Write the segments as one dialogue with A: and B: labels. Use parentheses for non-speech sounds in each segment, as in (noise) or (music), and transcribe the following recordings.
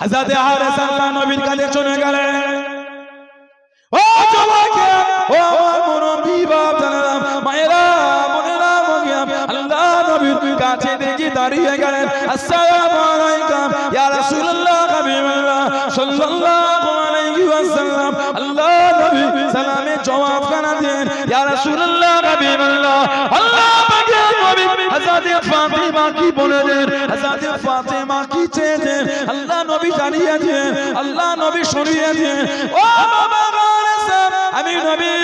A: হাজাতে হারেস আল্লাহ নবীর কাছে চলে গেলেন। ও জওয়াকে ও মুরব্বি বাপ জানালাম মায়েরা, বোনেরা মগিয়া আল্লাহ নবীর কাছে দেখি দাঁড়িয়ে গেলেন। আসসালামু আলাইকুম, ইয়া রাসূলুল্লাহ, হাবিবাল্লাহ, সাল্লাল্লাহু আলাইহি ওয়াসাল্লাম। আল্লাহ নবী সালামে জবাব কানা দেন ইয়া রাসূলুল্লাহ, হাবিবাল্লাহ। আল্লাহ পাকে নবী হযরত ফাতিমা কি বলে দেন হযরত ফাতিমা নবী জানিয়েছেন, আল্লাহ নবী শুনিয়েছেন, ও বাবা আমি নবী,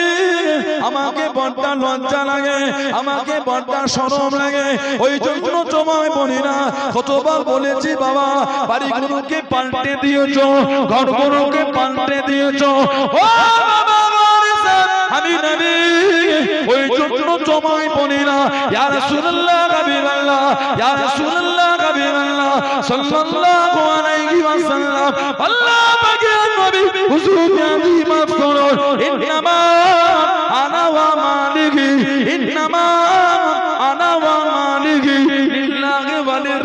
A: আমাকে বড্ডা লজ্জা লাগে, আমাকে বড্ডা শরম লাগে ওই জন্য তোমায় বলি না, কতবার বলেছি বাবা, বাড়িগুলোকে পাল্টে দিয়েছ, ঘরগুলোকে পাল্টে দিয়েছ, ও বাবা আমি নবী ওই জন্য জমাই বলি না। ইয়া রাসূলুল্লাহ হাবিবাল্লাহ ইয়া রাসূলুল্লাহ হাবিবাল্লাহ সাল্লাল্লাহু আলাইহি ওয়াসাল্লাম। আল্লাহ পাকের নবী হুজুর আমি মাফ করো। ইন্নামা আনা ওয়া মালিকি ইন্নামা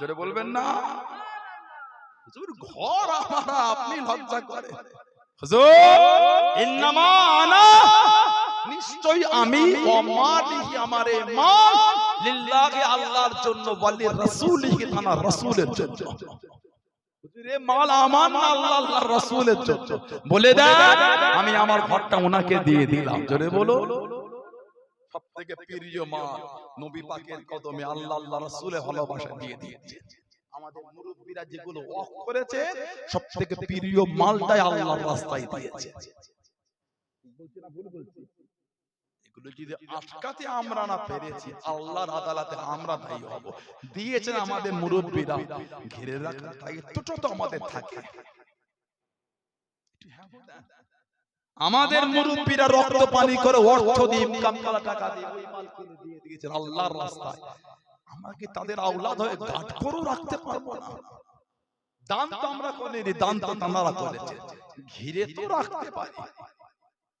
A: জোরে বলবেন না। হুজুর, ঘর আমার, আপনি লজ্জা করে। হুজুর ইন্নামা আনা নিশ্চয় আমি অমালিহি আমারে মা লিল্লাহি আল্লাহর জন্য, ওয়ালি রাসূলিহি তানা মাল আমার রাসূলের জন্য। বলে দেন, আমি আমার ঘরটা ওনাকে দিয়ে দিলাম। জোরে বলো সব থেকে প্রিয় মাল নবী পাকের কদমে আল্লাহ আল্লাহ রাসূলের ভালোবাসা দিয়ে দিয়েছে। আমাদের মুরব্বীরা যেগুলো ওয়াক করেছে সব থেকে প্রিয় মালটাই আল্লাহর রাস্তায় দিয়েছে। এগুলো যদি আটকাতে আমরা না পেরেছি আল্লাহর আদালতে আমরা দায়ী হব। দিয়েছেন আমাদের মুরব্বীরা। ঘিরে রাখার দায়িত্বটা তো আমাদের থাকে। আমাদের মুরব্বীরা রক্ত পানি করে অর্থ দিয়ে ইনকাম করা টাকা দিয়ে ওই মাল কিনে দিয়ে দিয়েছেন আল্লাহর রাস্তায়। আমরা কি তাদের আওলাদ হয়ে গাঠ করেও রাখতে পারব না? দান তো আমরা করিনি দান তো তারা করেছে ঘিরে তো রাখতে পারি।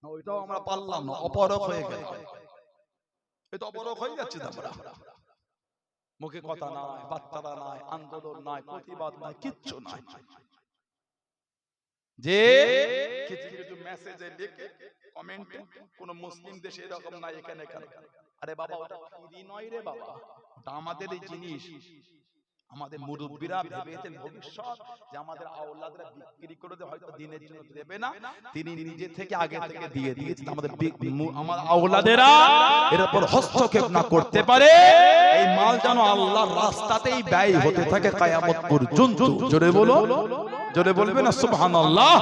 A: না, ওইটাও আমরা পারলাম না অপরক হয়ে গেল। এটা অপরক হয়ে যাচ্ছে আমরা। মুখে কথা নাই বার্তারা নাই আন্দোলন নাই প্রতিবাদ নাই কিচ্ছু নাই। যে কিছু কিছু মেসেজে লিখে কমেন্টে কোন মুসলিম দেশে এরকম নাই এখানে এখানে। আরে বাবা ওটা ফ্রি নয় রে বাবা? ওটা আমাদের এই জিনিস। আমাদের মুরব্বীরা ভেবেছেন ভবিষ্যৎ যে আমাদের আওলাদরা বিক্রি করে হয়তো দিনের জন্য দেবে না? তিনি নিজে থেকে আগে থেকে দিয়ে দিয়েছেন আমাদের আমার আওলাদেরা এর উপর হস্তক্ষেপ না করতে পারে। এই মাল যেন আল্লাহর রাস্তাতেই ব্যয় হতে থাকে কায়ামত পর্যন্ত। জোরে বলো। জোরে বলবে না সুবহানাল্লাহ।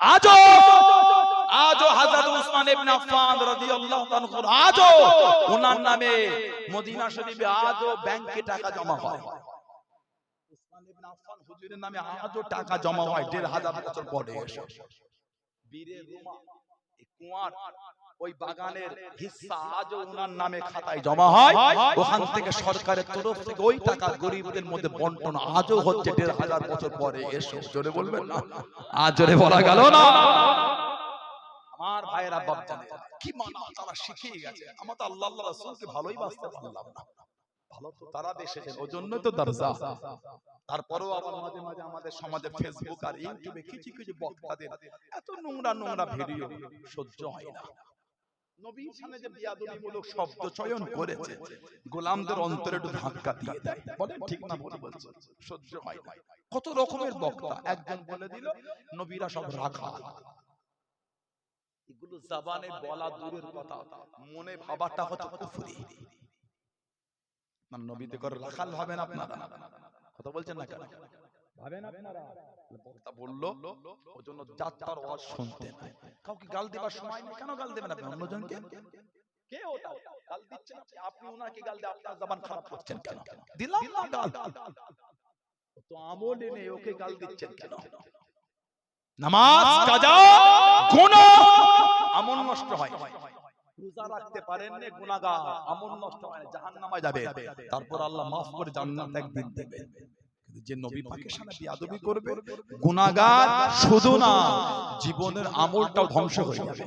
A: আজও! আজও হযরত উসমান ইবনে আফফান রাদিয়াল্লাহু তাআলা আজও! ওনার নামে মদিনা শরীফে আজও ব্যাংকে টাকা জমা হয়। উসমান ইবনে আফফান হুজুরের নামে আজও টাকা জমা হয় দেড় হাজার বছর পরে। বীরের রুমা এই কুয়ার ওই বাগানের হিস্সা আজও ওনার নামে খাতায় জমা হয়। ওখান থেকে সরকারের তরফ থেকে ওই টাকা গরিবদের মধ্যে বন্টন আজও হচ্ছে দেড় হাজার বছর পরে এসে। জোরে বলবেন না? আজ জোরে বলা গেল না। আমার ভাইয়েরা বাপ জানে কি মানা তারা শিখিয়ে গেছে। আমার তো আল্লাহ আল্লাহ রাসূলকে ভালোই বাঁচতে পারলাম না। ভালো তো তারা দেশেছেন ওই জন্যই তো দরজা। তারপরেও আবার মাঝে মাঝে আমাদের সমাজে ফেসবুক আর ইউটিউবে কিছু কিছু বক্তাদের এত নোংরা নোংরা ভিডিও সহ্য হয় না। নবীর সামনে যে বিয়াদবিমূলক শব্দ চয়ন করেছে গোলামদের অন্তরে একটু ধাক্কা দিয়ে দেয়। বলে ঠিক না বলে বলছে সহ্য হয় না কত রকমের বক্তা একজন বলে দিল নবীরা সব রাখা এগুলো জাবানে বলা দূরের কথা মনে ভাবাটা হচ্ছে কুফরি। মানে নবীতে করে রাখাল ভাবেন আপনারা? কথা বলছেন না কেন? ভাবেন আপনারা? বক্তা বলল ওই জন্য যাত্রার ওয়াজ শুনতে নাই। কাউকে গাল দেবার সময় নেই। কেন গাল দেবেন আপনি অন্যজনকে? কে ওটা? গাল দিচ্ছেন আপনি আপনি ওনাকে গাল দিয়ে আপনার জবান খারাপ করছেন কেন? দিলাম না গাল। তো আমল এনে ওকে গাল দিচ্ছেন কেন?
B: নামাজ কাজা গুনাহ আমল নষ্ট হয়।
A: রোজা রাখতে পারেন না গুনাহগার। আমল নষ্ট হয় জাহান্নামে যাবে। তারপর আল্লাহ মাফ করে জান্নাত একদিন দেবে কিন্তু যে নবী পাকের সামনে বিয়াদবি করবে
B: গুনাহগার শুধু না জীবনের আমলটাও ধ্বংস হয়ে যাবে।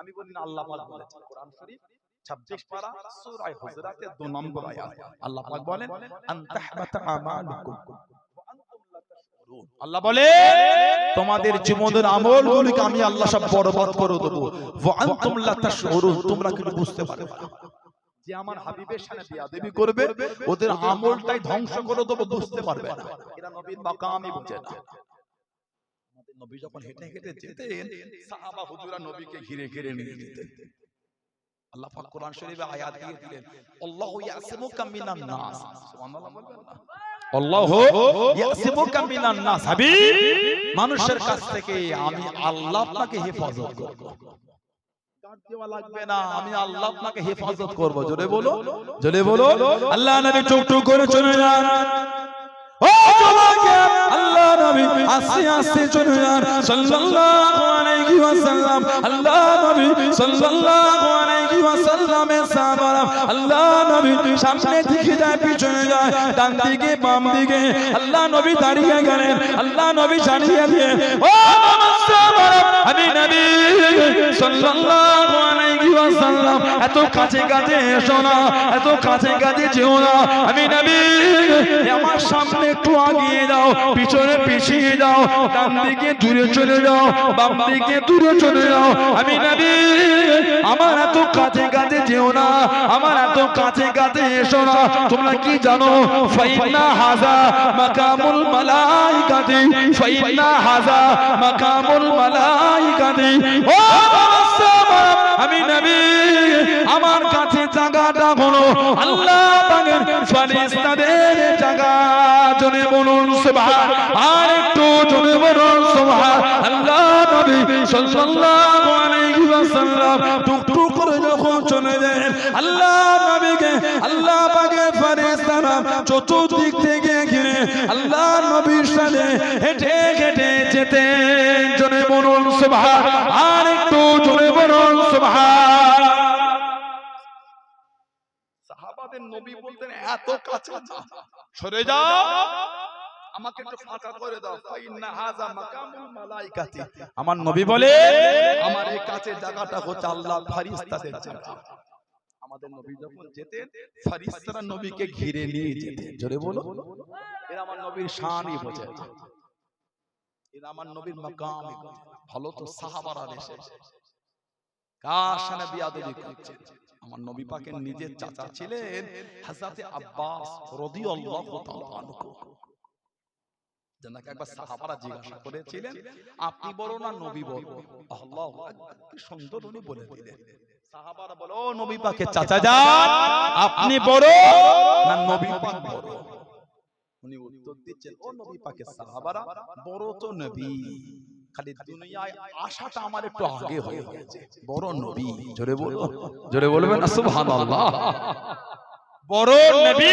A: আমি বলি না আল্লাহ পাক বলেছেন কোরআন শরীফ 26 পারা সূরা হুজরাতের 2 নম্বর আয়াত। আল্লাহ পাক বলেন আনতাহবাতা আমালুকুম।
B: আল্লাহ বলে তোমাদের জীবনের আমলগুলোকে আমি আল্লাহ সব বরবাদ করে দেবো। তোমরা কিন্তু বুঝতে পারবে।
A: যে আমার হাবিবের সামনে বিয়াদবি করবে ওদের আমলটাই ধ্বংস করে দেবো বুঝতে পারবে না। এরা নবীর মাকামই বুঝে না। নবী যখন হেঁটে হেঁটে যেতেন সাহাবা হুজুরা নবীকে ঘিরে ঘিরে নিয়ে যেতেন। আল্লাহ পাক কোরআন শরীফে আয়াত দিয়ে দিলেন আল্লাহু ইয়াসিমুকা মিনান নাস। সুবহানাল্লাহ বলবেন না।
B: আল্লাহ ইয়াসিমুকা মিনান নাস। হাবিব মানুষের কাছ থেকে আমি আল্লাহ আপনাকে হেফাজত করব।
A: লাগবে না। আমি আল্লাহ আপনাকে হেফাজত করব। জোরে বলো?
B: জলে বলো? আল্লাহ নবী করে চলে যান। ও জওয়াকে আল্লাহ নবী আস্তে আস্তে চলে যান। সাল্লাল্লাহু আলাইহি ওয়াসাল্লাম। আল্লাহ নবী সাল্লাল্লাহু আলাইহি ওয়াসাল্লামের সাহাবারা আল্লাহ নবী সামনে দিকে যায় পিছনে যায় ডান দিকে বাম দিকে। আল্লাহ নবী দাঁড়িয়ে গেলেন। আল্লাহ নবী দাঁড়িয়ে দিয়ে ও আমি নবী সাল্লাল্লাহু আলাইহি কাছে কাছে যেও না। আমার সামনে দূরে চলে যাও বাম দিকে দূরে চলে যাও। আমি নবী আমার এত কাছে কাছে যেও না আমার এত কাছে কাছে এসো না। তোমরা কি জানো? ফাইনা হাজা মাকামুল মালাইকাতি ফাইনা হাজা মাকামুল মালাইকাতি। ও সাহাবা, আমি নবী, আমার কাছে জায়গাটা হলো আল্লাহ পাকের ফেরেশতাদের জায়গা। জনে বলুন, সুবহান। আর একটু জনে বলুন, সুবহান। আল্লাহ নবী সাল্লাল্লাহু আলাইহি ওয়াসাল্লাম টুক টুক করে যখন চলে যায় আল্লাহ নবীকে, আল্লাহ পাকের ফেরেশতারা চতুর্দিক থেকে ঘিরে আল্লাহ নবীর সাথে হেঁটে হেঁটে যেতেন। জনে বলুন, সুবহান।
A: নবী বলতেন এত কাছে না। সরে যাও। আমাকে একটু ফাঁকা করে দাও। ফাইন্না হাযা মাকামুল মালাইকাতি।
B: আমার নবী বলে
A: আমার এই কাছে জায়গাটা হচ্ছে আল্লাহ ফেরেশতাদের জায়গা। আমাদের নবী যখন যেতেন ফেরেশতারা নবীকে ঘিরে নিয়ে যেতেন। জোরে বলো। এরা আমার নবীর শানই বোঝে। এরা আমার নবীর মাকামই ভালো তো সাহাবারা এসে সামনে বিয়াদবি করছেন? আমার নবী পাকের নিজের চাচা ছিলেন হযরতে আব্বাস রাদিয়াল্লাহু তাআলা আনহু। জানাকে একবার সাহাবারা জিজ্ঞাসা করেছিলেন আপনি বড় না নবী বড়? আল্লাহু আকবার কি সুন্দর উনি বলে দিলেন। সাহাবারা বলে নবী পাকের চাচা যান
B: আপনি বড়
A: না নবী পাক বড়? উনি উত্তর দিচ্ছেন ও নবী পাকের সাহাবারা বড় তো নবী। খালি দুনিয়ায় আশাটা আমার একটু আগে হয়ে গেছে। বড় নবী। জোরে বলো
B: জোরে বলবেন সুবহানাল্লাহ। বড় নবী।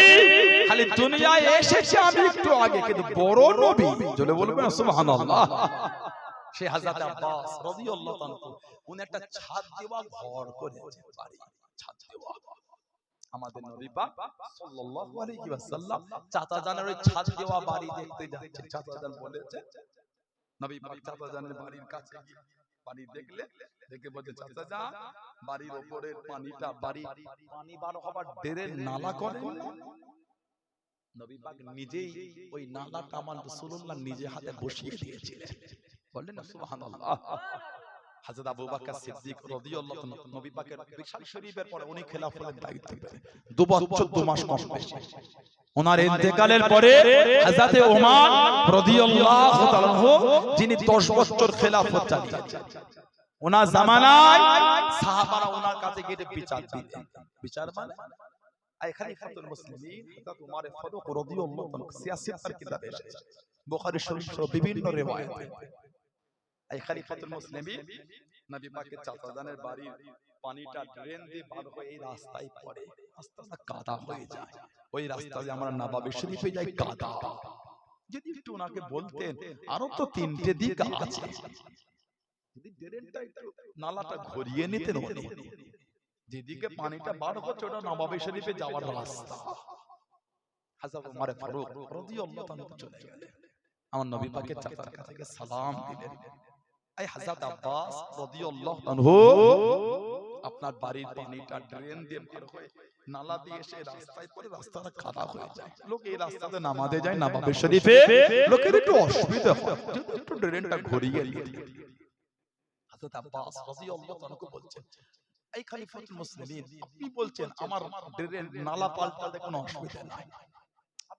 B: খালি দুনিয়ায় এসেছে আমি একটু আগে কিন্তু বড় নবী। জোরে বলবেন সুবহানাল্লাহ।
A: সে হাজরত আব্বাস রাদিয়াল্লাহু তাআলা উনি একটা ছাদ দেওয়া ঘর করেছে বাড়ি। ছাদ দেওয়া আমাদের নবী পাক সাল্লাল্লাহু আলাইহি ওয়াসাল্লাম চাচা জানের ওই ছাদ দেওয়া বাড়ি দেখতে যাচ্ছে। চাচা জান বলেছে। নবী পাক চাচা জানের বাড়ির কাছে গিয়ে পানি দেখলে দেখে বলছে চাচা বাড়ির উপরের পানিটা বাড়ি পানি বার হবার ডেরের নালা করে নবী পাক নিজেই ওই নালাটা আমার রাসূলুল্লাহ নিজে হাতে বসিয়ে দিয়েছিলেন। বললেন সুবহানাল্লাহ। হযরত আবু বকর সিদ্দিক রাদিয়াল্লাহু তাআলা নবী পাকের বিশাল শরীফের পরে উনি খেলাফতের দায়িত্ব পেলেন
B: দু বছর দু মাস কম বেশি। ওনার ইন্তেকালের পরে হযরতে ওমর রাদিয়াল্লাহু তাআলা যিনি 10 বছর খেলাফত চালিয়েছেন ওনার জামানায়
A: সাহাবারা ওনার কাছে গিয়ে বিচার বিচার মানে? আর এখানে ফাতুল মুসলিমিন হযরত উমর ফারুক রাদিয়াল্লাহু তাআলা কিতাবে এসেছে। বুখারী শরীফ সহ বিভিন্ন রিওয়ায়াতে। এই খলিফাতুল মুসলিমিন নবী পাকের চাচা জানের বাড়ির পানিটা ড্রেন দিয়ে বার হয়ে এই রাস্তায় পড়ে। রাস্তাটা কাদা হয়ে যায়। ওই রাস্তা দিয়ে আমরা নবাবী শরীফে যাই কাদা। যদি একটু ওনাকে বলতেন আরও তো তিনটে দিক আছে। যদি ড্রেনটা একটু নালাটা ঘুরিয়ে নিতেন উনি যেদিকে পানিটা বার হচ্ছে ওটা নবাবী শরীফে যাওয়ার রাস্তা। হাজরত ওমর ফারুক রাদিয়াল্লাহু তাআলা চলে গেলেন। আমার নবী পাকের চাচার কাছে সালাম দিলেন। এই হযরত আব্বাস রাদিয়াল্লাহু আনহু আপনার বাড়ির পানিটা ড্রেন দিয়ে হয়ে নালা দিয়ে এসে রাস্তায় পড়ে রাস্তাটা খারাপ হয়ে যায়। লোক এই রাস্তাতে যায় নবাবী শরীফে? লোকের একটু অসুবিধা হয়। একটু ড্রেনটা ঘুরিয়ে দিয়ে হযরত আব্বাস রাদিয়াল্লাহু তাআলা বলছেন এই খলিফাতুল মুসলিমিন আপনি বলছেন আমার ড্রেন নালা পাল্টাতে কোনো অসুবিধা নাই।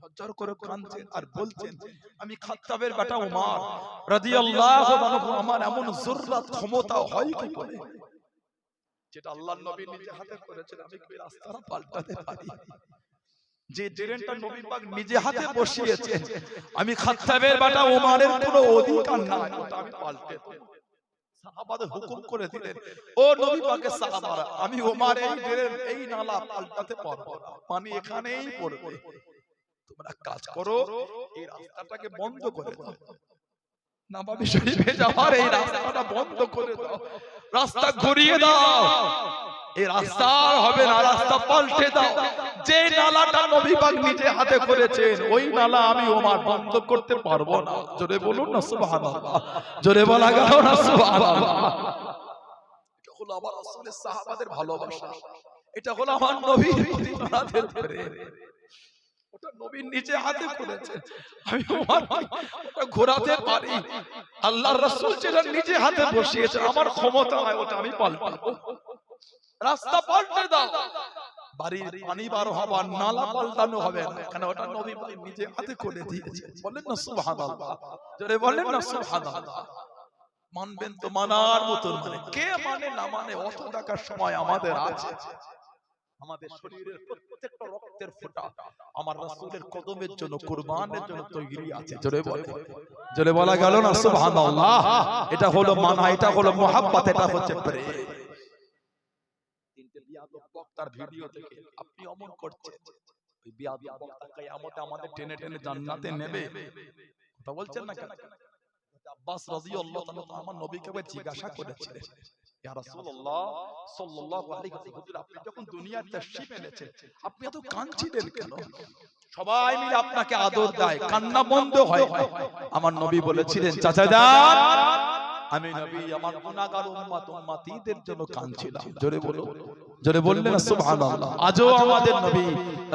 A: ঝরঝর করে কাঁদছেন আর বলছেন আমি খাত্তাবের বেটা ওমর রাদিয়াল্লাহু আনহু আমার এমন জুররাত ক্ষমতা হয় কি করে? যেটা আল্লাহর নবী নিজে হাতে করেছেন আমি কি রাস্তাটা পাল্টাতে (laughs) পারি? যে নবী পাক নিজে হাতে বসিয়েছেন আমি খাত্তাবের বেটা ওমরের কোনো অধিকার নাই। ওটা আমি পাল্টে দেব। সাহাবাদের হুকুম করে দিলেন ও নবী পাকের সাহাবারা আমি ওমর এই এই নালা পাল্টাতে পারব না। পানি এখানেই পড়বে। তোমরা কাজ করো এই রাস্তাটাকে বন্ধ করে দাও। শরীফে যাওয়ার এই রাস্তাটা বন্ধ করে দাও। রাস্তা ঘুরিয়ে দাও। এই রাস্তা হবে না রাস্তা পাল্টে দাও। যে নালাটা নবী পাক নিজে হাতে করেছেন ওই নালা আমি ওমার বন্ধ করতে পারব না। জোরে বলুন না সুবহানাল্লাহ। জোরে বলা গেল না সুবহানাল্লাহ। এটা হলো আমার রাসূলের সাহাবাদের ভালোবাসা। এটা হলো আমার নবীর প্রতি প্রেম। ওটা নবীর নিচে হাতে করেছে আমি ওটা ঘোরাতে পারি। আল্লাহর রাসূল যেটা নিজে হাতে বসিয়েছে আমার ক্ষমতা হয় ওটা আমি পাল্টাবো রাস্তা পাল্টে দাও। বাড়ির পানি বার হবার নালা পাল্টানো হবে না। কারণ ওটা নবী নিজে হাতে করে দিয়েছে। বলেন না সুবহানাল্লাহ। জোরে বলেন না সুবহানাল্লাহ। মানবেন তো মানার মতন মানে কে মানে না মানে অত টাকার সময় আমাদের আছে। আমাদের শরীরের প্রত্যেকটা রক্তের ফোঁটা আমার রাসূলের কদমের জন্য কুরবানের জন্য তৈরি আছে। জোরে বলে। জোরে বলা। গেল না সুবহানাল্লাহ। এটা হলো মানা এটা হলো মোহাব্বত এটা হচ্ছে প্রেম। তিনটে বিয়াদব বক্তার ভিডিও থেকে আপনি অমন করছেন। ওই বিয়াদব বক্তা কিয়ামতে আমাদের টেনে টেনে জান্নাতে নেবে। কথা বলছেন না কেন? আব্বাস রাদিয়াল্লাহু তাআলা আমার নবীকে জিজ্ঞাসা করেছিলেন আমার নবী বলেছিলেন আমি নবী, আমার গুনাহগার উম্মত উম্মতিদের জন্য কাঁদছিলাম। জোরে বলো জোরে বললেন, সুবহানাল্লাহ, আজও আমাদের নবী,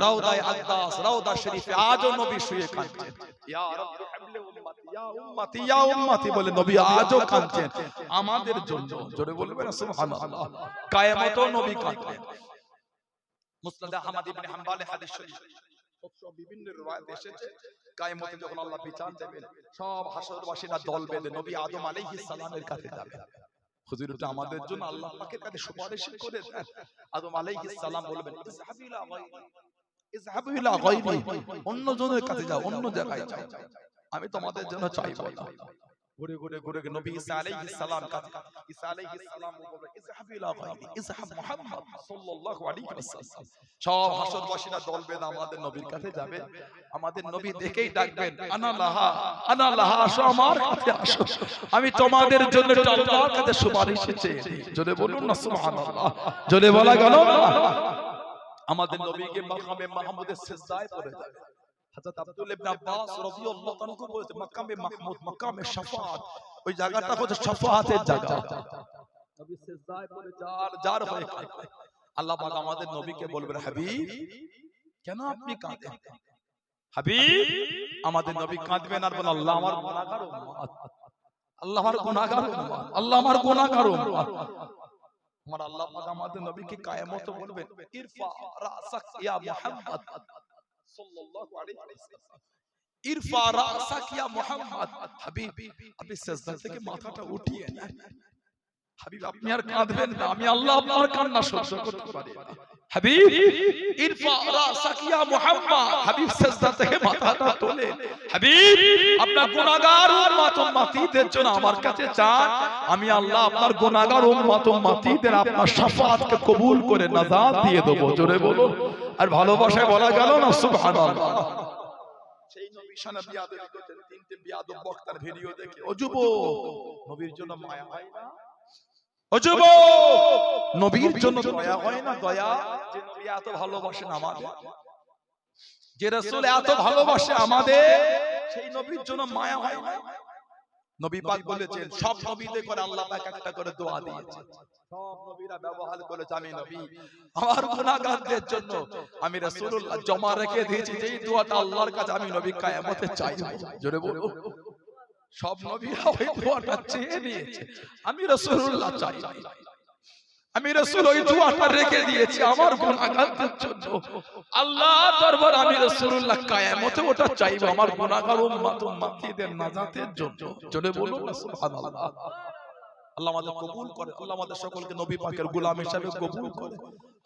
A: রাউদায়ে আকদাস রাউদা শরীফে আজও নবী শুয়ে কাঁদছেন। ইয়া রাব্বি উম্মতি ইয়া উম্মতি বলে নবী আজও কাঁদছেন। আমাদের জন্য জোরে বলবেন সুবহানাল্লাহ। কিয়ামতেও নবী কাঁদবেন মুসনাদ আহমদ ইবনে হাম্বলে হাদিস শরীফ। বিভিন্ন riwayat এসেছে। কিয়ামতে যখন আল্লাহ বিচার দেবেন সব হাসরবাসীরা দল বেঁধে নবী আদম আলাইহিস সালামের কাছে যাবে। হুজুর এটা আমাদের জন্য আল্লাহ পাকের কাছে সুপারিশ করে দেন। আদম আলাইহিস সালাম বলবেন গায়রি গায়রি অন্য জনের কাছে যাও অন্য জায়গায় যাও। আমি তোমাদের জন্য চাইব না ঘুরে ঘুরে ঘুরে নবী ঈসা আলাইহিস সালাম কাছে ঈসা আলাইহিস সালাম বলবে ইযহাবু ইলা গায়রি ইযহাব মুহাম্মদ সাল্লাল্লাহু আলাইহি ওয়াসাল্লাম সব হাসরবাসীরা দল বেঁধে আমাদের নবীর কাছে যাবে আমাদের নবী দেখেই ডাকবেন আনা লাহা আনা লাহা আসো আমার কাছে আসো আমি তোমাদের জন্য আল্লাহর কাছে সুপারিশ চেয়েছি জোরে বলুন না সুবহানাল্লাহ জোরে বলা গেল আমাদের নবীকে মাকামে মাহমুদের সিজদায় পড়ে যাবে হযরত আব্দুল ইবনে আব্বাস রাদিয়াল্লাহু তাআলা বলেছে মাকামে মাহমুদ মাকামে শাফাআত ওই জায়গাটা হচ্ছে শাফাআতের জায়গা। নবী সিজদায় পড়ে যার যার হয়ে কাঁদবে আল্লাহ পাক আমাদের নবীকে বলবেন হাবিব কেন আপনি কাঁদেন? হাবিব আমাদের নবী কাঁদবেন আর বলেন আল্লাহ আমার গুনাহগার উম্মত আল্লাহ আমার গুনাহগার উম্মত আল্লাহ আমার গুনাহগার উম্মত আমার আল্লাহ পাক আমাদের নবীকে কিয়ামতে বলবেন ইরফা রাসাক ইয়া মুহাম্মদ। ইরফা রাসাক ইয়া মুহাম্মদ। হাবিব আপনি সিজদা থেকে মাথাটা উঠিয়ে নেন।
B: হাবিব আপনি আর কাঁদবেন না। আমি আল্লাহ আপনার কান্না সহ্য করতে পারি হাবিব ইরফা রাসাক ইয়া মুহাম্মদ। হাবিব সিজদা থেকে মাথাটা তোলে হাবিব আপনার গুনাহগার উম্মত উম্মতিদের জন্য আমার কাছে চান। আমি আল্লাহ আপনার গুনাহগার উম্মত উম্মতিদের আপনার শাফাআতকে কবুল করে নাজাত দিয়ে দেব। জোরে বলুন। আর ভালোবাসায় বলা গেল না সুবহানাল্লাহ। সেই নবী শানা বিয়াদবি করতেন তিনটে বিয়াদব বক্তার ভিডিও দেখে। ও যুবক! নবীর জন্য মায়া হয় না? ও যুবক! নবীর জন্য দয়া হয় না দয়া? যে নবী এত ভালোবাসেন আমাদের যে রাসূল এত ভালোবাসে আমাদের সেই নবীর জন্য মায়া হয় না। নবী পাক বলেছেন সব নবীতে করে আল্লাহ পাক একটা করে দোয়া দিয়েছে। সব নবীরা ব্যবহার করেছে আমি নবী। আমার গুনাহগারদের জন্য আমি রাসূলুল্লাহ জমা রেখে দিয়েছি যেই দোয়াটা আল্লাহর কাছে আমি নবী কিয়ামতে চাই। জোরে বলো সব নবীরা ওই দোয়াটা চেয়ে নিয়েছে। আমি রাসূলুল্লাহ চাই। আমি রাসূল ওই দোয়াটা রেখে দিয়েছি আমার গুনাহগারদের জন্য। আল্লাহ দরবার আমি রাসূলুল্লাহ কিয়ামতে ওটা চাইব আমার গুনাহগার উম্মত উম্মতিদের নাজাতের জন্য। জোরে বলুন না সুবহানাল্লাহ। আল্লাহ আমাদের কবুল করে আল্লাহ আমাদের সকলকে নবী পাকের গোলাম হিসেবে কবুল করে।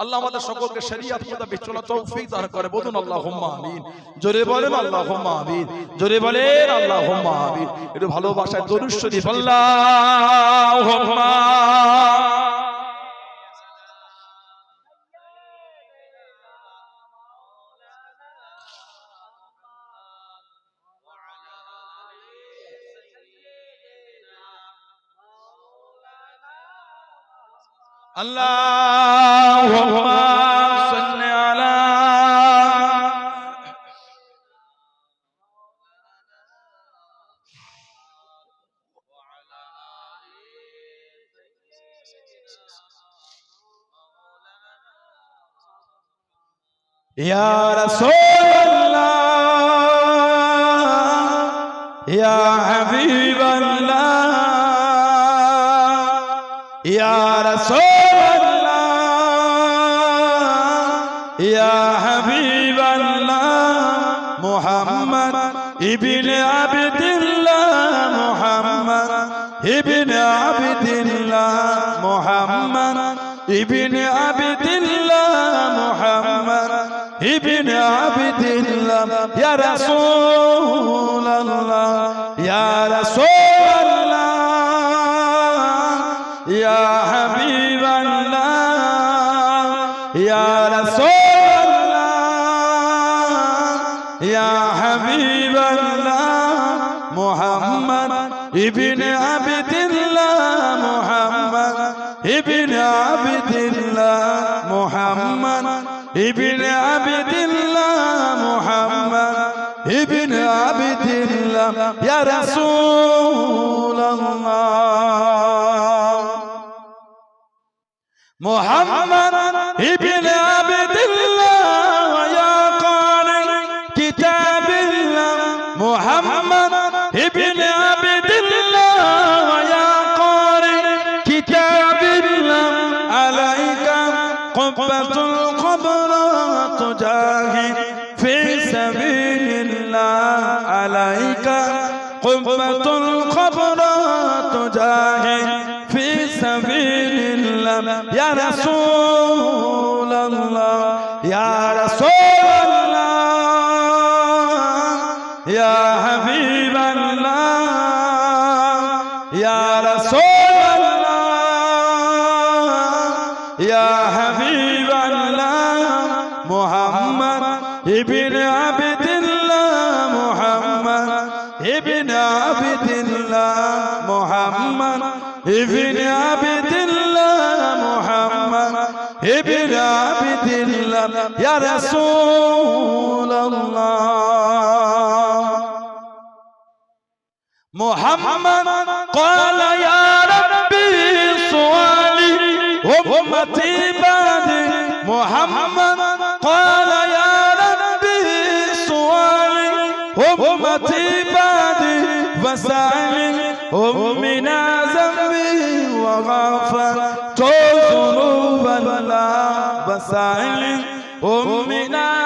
B: আল্লাহ আমাদের সকলকে শরীয়ত মোতাবেক চলা তৌফিক দান করে। বলুন আল্লাহুম্মা আমিন। জোরে বলেন আল্লাহুম্মা আমিন। জোরে বলেন আল্লাহুম্মা আমিন। একটু ভালোবাসায় দরুদ শরীফ আল্লাহুম্মা اللهم صل على يا رسول الله يا ইবিন আবদুল্লাহ মোহাম্মদ, ইবিন আবদুল্লাহ মোহাম্মদ, ইবিন আবদুল্লাহ মোহাম্মদ, ইবিন আবদুল্লাহ, ইয়া রাসূলুল্লাহ, ইয়া রাসূল ইয়া রাসূল محمد قال يا ربي سؤالي أمتي بعدي محمد قال يا ربي سؤالي أمتي بعدي فسألي أمنا ذنبي وغفرت ذنوبا لا فسألي أمنا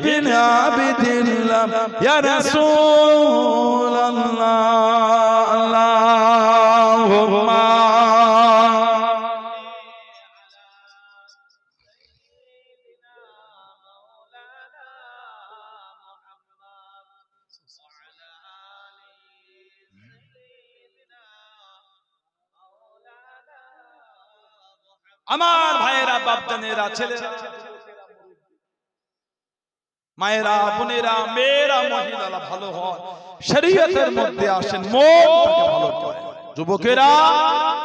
B: ইবনে আবিদুল্লাহ ইয়া রাসূলুল্লাহ আল্লাহুম্মা
A: আমার ভাইয়েরা বাপজানেরা ছেলেরা। মায়েরা বোনেরা মেয়েরা মহিলারা ভালো হয় শরীয়তের মধ্যে আসেন মনটাকে ভালো করে যুবকেরা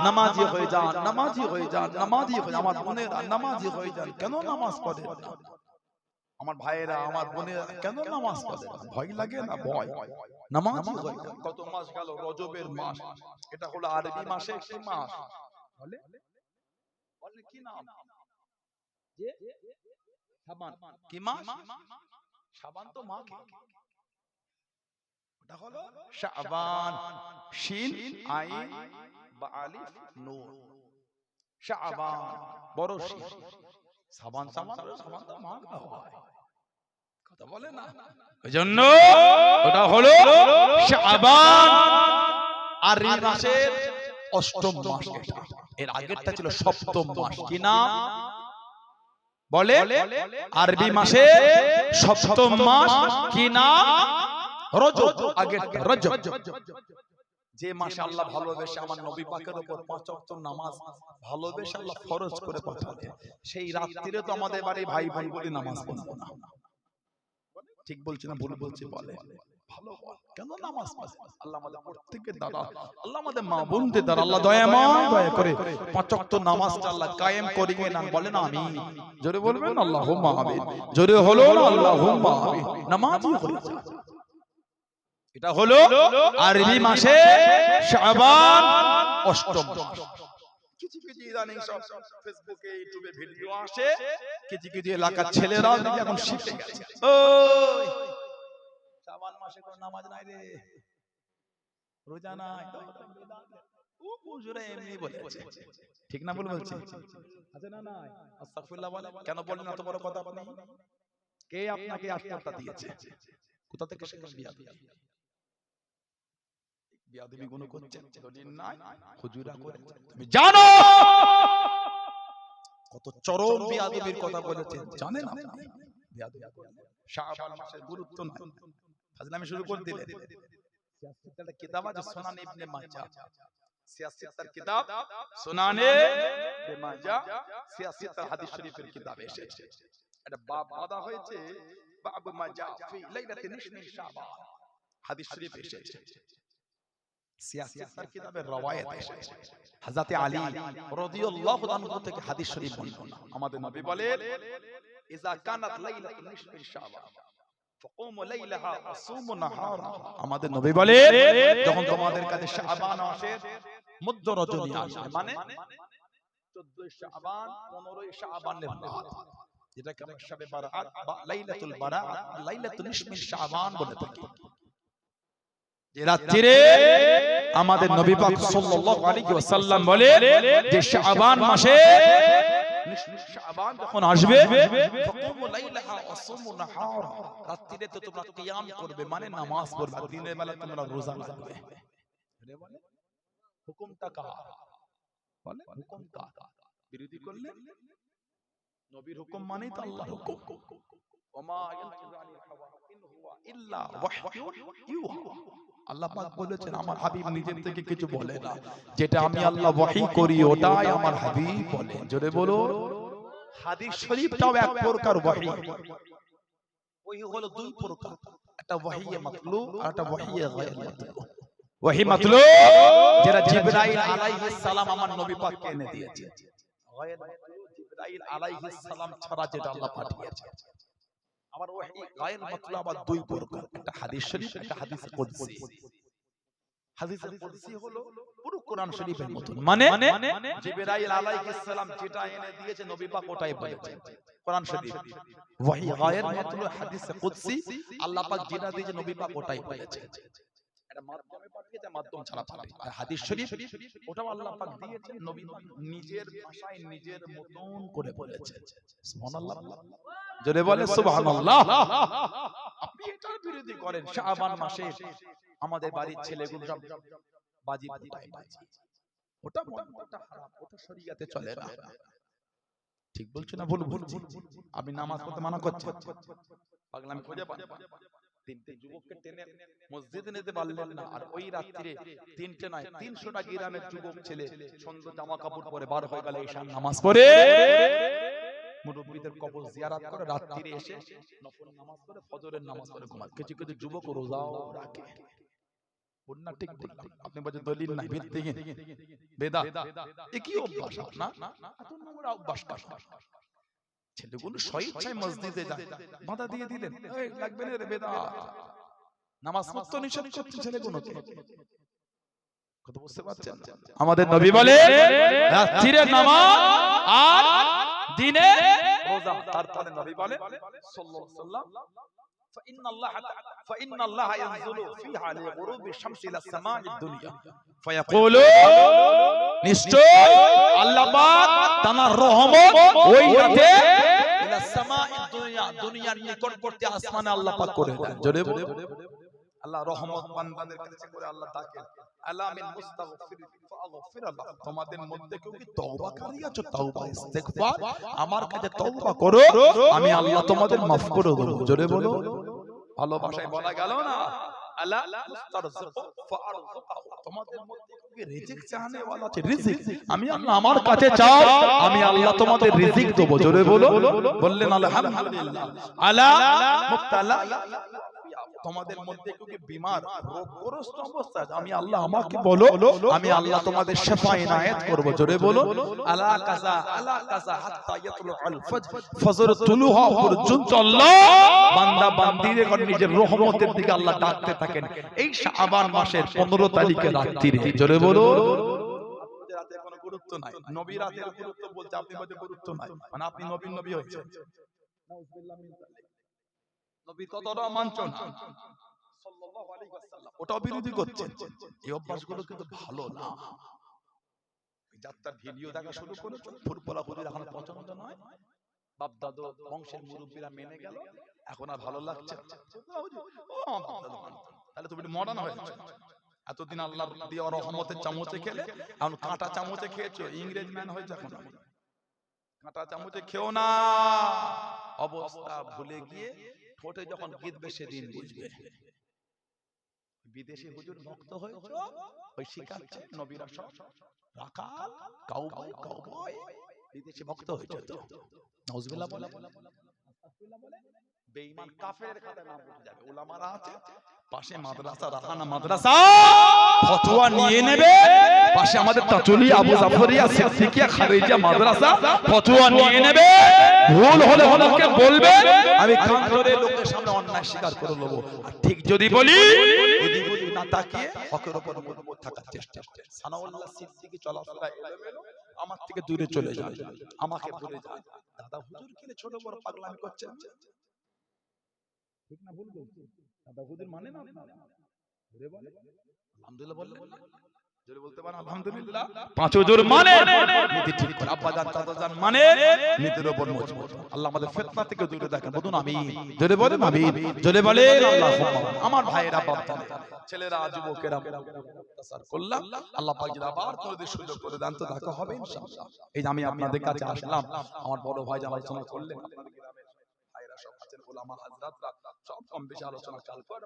A: নামাজি হয়ে যান নামাজি হয়ে যান নামাজি হয়ে আমার বোনেরা নামাজি হয়ে যান কেন নামাজ পড়েন না? আমার ভাইয়েরা আমার বোনেরা কেন নামাজ পড়ে ভয় লাগে না ভয় নামাজি হয়ে যান কত মাস গেল রজবের মাস এটা হলো আরবি মাসে একটি মাস বলে বলে কি নাম যে সাবান কি মাস সাবান তো মা কে ওটা হলো শাবান। শিন আইন বা আলিফ নূন শাবান বড় শিন। সাবান সাবান সাবান তো মা কা হয়। কথা বলে না।
B: এজন্য ওটা হলো শাবান।
A: আর এই মাসের অষ্টম মাস এর আগেরটা ছিল সপ্তম মাস। কি নাম? বলে আরবি মাসে সপ্তম মাস কি নাম? রজব আগেরটা রজব। যে মাসে আল্লাহ ভালোবেসে আমার নবী পাকের উপর পাঁচ ওয়াক্ত নামাজ ভালোবেসে আল্লাহ ফরজ করে পাঠালেন সেই রাত্রিরে তো আমাদের বাড়ি ভাই ভাই বলে নামাজ পড়ব না ঠিক বলছি না ভুল বলছি বলে। ভালো হয়। কেন নামাজ পড়ে? আল্লাহ আমাদের প্রত্যেকের দ্বারা আল্লাহ আমাদের মা বোনদের দ্বারা আল্লাহ দয়াময় দয়া করে। পাঁচ ওয়াক্ত নামাজটা আল্লাহ কায়েম করিয়ে না বলে না আমি জোরে বলবেন? আল্লাহুম্মা আমিন। জোরে হলো না আল্লাহুম্মা আমিন। নামাজই হলো এটা হলো আরবি মাসে শাবান অষ্টম। মাস। কিছু কিছু ইদানিং সব ফেসবুকে ইউটিউবে ভিডিও আসে। কিছু কিছু এলাকার ছেলেরাও এখন শিখে গেছে। ওই। শাবান মাসে কোনো নামাজ নাই রে। রোজা নাই ও হুজুরে এমনি বলেছে। ঠিক না বলে বলছি? আছে না নাই? আস্তাগফিরুল্লাহ বলে? কেন বলেন এত বড় কথা আপনি? কে আপনাকে আত্মাটা দিয়েছে? কোথা থেকে শিখেন বিয়া বিয়াদবি গুণ করছেন দলিল নাই? হুজুরা করে তুমি জানো? কত চরম বিয়াদবির কথা বলেছেন। জানেন আপনি বিয়াদবি শাবান মাসের গুরুত্ব নাই। ফাজলামি শুরু করে দিলেন। কিতাব আছে সুনান ইবনে মাজাহ সিয়াসিত্তার কিতাব সুনানে ইবনে মাজাহ সিয়াসিত্তার হাদিস শরীফের কিতাবে এসেছে। এটা বাব বাঁধা হয়েছে বাব মাজাহ ফি লাইলাতি নিশমি শাবান। হাদিস শরীফ এসেছে। সিয়াসিত্তার কিতাবের রওয়ায়াত এসেছে। হযরত আলী রাদিয়াল্লাহু আনহু থেকে হাদিস শরীফ বর্ণনা। আমাদের নবী বলেন ইজা কানাত লাইলাতু নিশমি শাবান। আমাদের নবী বলেন যখন তোমাদের কাছে শাবান আসে মধ্য রজনী আসে। মানে 14 শাবান 15 শাবানের রাত যেটাকে আমরা শবে বারাত বা লাইলাতুল বারাত লাইলাতুল নিশমি শাবান বলে থাকি। যে রাত্রিরে আমাদের নবী পাক সাল্লাল্লাহু আলাইহি ওয়াসাল্লাম বলে যে শাবান মাসে শাবান যখন আসবে? রাত্রিরে তো তোমরা কিয়াম করবে মানে নামাজ পড়বে দিনের বেলা তোমরা রোজা রাখবে। হুকুমটা কার? বলে হুকুম কার? বিরোধী করলে? নবীর হুকুম মানেই তো আল্লাহ হুকুম। আল্লাহ পাক বলেছেন আমার হাবিব নিজের থেকে কিছু বলে না। যেটা আমি আল্লাহ ওয়াহি করি ওটাই আমার হাবিব বলে। জোরে বলো হাদিস শরীফটাও এক প্রকার ওয়াহি। ওই হলো দুই প্রকার। একটা ওয়াহি মাতলু আর একটা ওয়াহি গায়র মাতলু। ওয়াহি মাতলু? যেটা জিবরাইল আলাইহিস সালাম আমার নবী পাককে এনে দিয়েছে। গায়র মাতলু জিবরাইল আলাইহিস সালাম ছাড়া যেটা আল্লাহ পাঠিয়েছে আবার ওয়াহি গায়র মাতলু আবার দুই প্রকার একটা হাদিস শরীফ একটা হাদিস কুদসি। হাদিস কুদসি হলো পুরো কোরআন শরীফের মতন
B: মানে
A: জিবরাইল আলাইহিস সালাম যেটা এনে দিয়েছে নবী পাক ওটাই বলেছে কোরআন শরীফ। ওয়াহি গায়ের মাতলু হাদিসে কুদসি। আল্লাহ পাক যেটা দিয়েছে নবী পাক ওটাই বলেছে। এটা মাধ্যমে পাঠিয়েছে মাধ্যম ছাড়া আর হাদিস শরীফ ওটাও আল্লাহ পাক দিয়েছে নবী নিজের ভাষায় নিজের মতন করে বলেছে। সুবহানাল্লাহ জোরে বলে সুবহানাল্লাহ। আপনি এটার বিরোধী করেন শাবান মাসে আমাদের বাড়ির ছেলেগুলো সব বাজি ফুটায়। বাজি। ওটা ওটা হারাম ওটা শরীয়তে চলে না। ঠিক বলছো না? ভুল ভুল ভুল আমি নামাজ পড়তে মানা করছি পাগলামি খুঁজে পান। তিনটে যুবককে টেনে মসজিদে নিতে পারলেন না। আর ওই রাত্রিরে তিনটে নয় তিনশোটা গ্রামের যুবক ছেলে সুন্দর জামা কাপড় পরে বার হয়ে গেল ঈশান নামাজ পড়ে। মুরব্বীদের কবর জিয়ারাত করে রাত্রিরে এসে নফল নামাজ পড়ে ফজরের নামাজ পড়ে ঘুমায় কিছু কিছু যুবক রোজাও রাখে বন্যা ঠিক বললাম আপনি বলছেন দলিল নাই ভিত্তিহীন বেদা এ কি অভ্যাস না এত নোংরা অভ্যাস ছেলেগুলো স্বইচ্ছায় মসজিদে যায় বাধা দিয়ে দিলেন লাগবে না রে বেদা নামাজ পড়তে নিষেধ করছে ছেলেগুলোকে কথা বুঝতে পারছেন
B: আমাদের নবী বলে রাত্রিরে নামাজ আর দিনে
A: রোজা তারপরে নবী বলে সাল্লাল্লাহু আলাইহি ওয়াসাল্লাম فإن الله فإن الله ينزل فيها لغروب الشمس إلى السماء الدنيا فيقول
B: বলো নিশ্চয় আল্লাহ পাক তার রহমত ওই রাতে
A: إلى السماء الدنيا দুনিয়ার নিকটবর্তী আসমানে আল্লাহ পাক করে দেন জোরে বলো আল্লাহ রহমত বান্দাদের কাছে করে আল্লাহ তাকে আলা মুস্তাগফির ফাগফির আল্লাহ তোমাদের মধ্যে কেউ কি তওবাকারী আছো? তওবা ইস্তিগফার? আমার কাছে তওবা করো। আমি আল্লাহ তোমাদের মাফ করে দেব। জোরে বলো। ভালোবাসায় বলা গেল না? আলা মুস্তারজিকু ফাআরযুকাহু। তোমাদের মধ্যে কি রিজিক চাহনে ওয়ালা আছে? রিজিক। আমি আল্লাহ আমার কাছে চাও আমি আল্লাহ তোমাদের রিজিক দেব। জোরে বলো। বললেন আলহামদুলিল্লাহ। আলা মুবতালা। তোমাদের মধ্যে কেউ কি বিমার রোগগ্রস্ত অবস্থা আমি আল্লাহ আমাকে বলো আমি আল্লাহ তোমাদের শেফা ইনায়েত করব। জোরে বলো। আলা কাজা আলা কাজা হাত্তা ইয়াতলু আল ফজর ফজর তুলু হওয়া পর্যন্ত আল্লাহ। বান্দা বান্দিদের নিজের রহমতের দিকে আল্লাহ ডাকতে থাকেন। এই শাবান মাসের 15 তারিখে রাত্রিরে জোরে বলো। রাতে কোনো গুরুত্ব নাই। নবী রাতের গুরুত্ব বলতে আপনি বলতে গুরুত্ব নাই। মানে আপনি নবীন নবী হয়েছে নবী কতটা মানছ না। সাল্লাল্লাহু আলাইহি ওয়াসাল্লাম। ওটাও বিরোধী করছে এই অভ্যাসগুলো কিন্তু ভালো না। যাত্রার ভিডিও দেখা শুরু করেছ ফুরফলা ফুরির এখন পছন্দ নয়। বাপ দাদু বংশের মুরব্বীরা মেনে গেল। এখন আর ভালো লাগছে। তাহলে তুমি মডার্ন হয়েছে। এতদিন আল্লাহর দেওয়া রহমতের চামচে খেলে এখন কাঁটা চামচে খেয়েছো। ইংরেজ ম্যান হয়েছে এখন। কাঁটা চামচে খেও না। অবস্থা ভুলে গিয়ে ঠোঁটে যখন গিদবে সেদিন বুঝবে। বিদেশি হুজুর ভক্ত হয়েছে ওই শিখাচ্ছে নবীরা সব রাখাল কাউবয় কাউবয় বিদেশি ভক্ত হয়েছে তো নাউজুবিল্লাহ বলে বেঈমান কাফেরের খাতায় নাম উঠে যাবে। উলামারা আছে। পাশে মাদ্রাসা রাহানা মাদ্রাসা।
B: ফতোয়া নিয়ে নেবে।
A: পাশে আমাদের তাচুলি আবু জাফরিয়া সিদ্দিকিয়া খারিজিয়া মাদ্রাসা।
B: ফতোয়া নিয়ে নেবে। ভুল হলে হলকে বলবে
A: আমি কান ধরে লোকের সামনে অন্যায় স্বীকার করে নেব। আর ঠিক
B: যদি বলি
A: না তাকিয়ে হকের উপর মজবুত থাকার চেষ্টা করতে সানাউল্লাহ সিদ্দিকী চলাফেরা এলোমেলো আমার থেকে দূরে চলে যান আমাকে ভুলে যান দাদা হুজুর কিনে ছোট বড় পাগলামি করছেন? ঠিক না ভুল বলছি দাদা হুজুর মানে না বলে আলহামদুলিল্লাহ বললেন
B: মানে
A: মানে আমার ভাইয়েরা ছেলেরা যুবকেরা করলাম। আল্লাহ আবার তোমাদের সুযোগ করে দেন তো দেখা হবে এই যে আমি আপনাদের কাছে আসলাম আমার বড় ভাই যে আলোচনা করলেন ভাইরা সব আছেন ওলামা হাজরাতরা সব কম বেশি আলোচনা চাল করে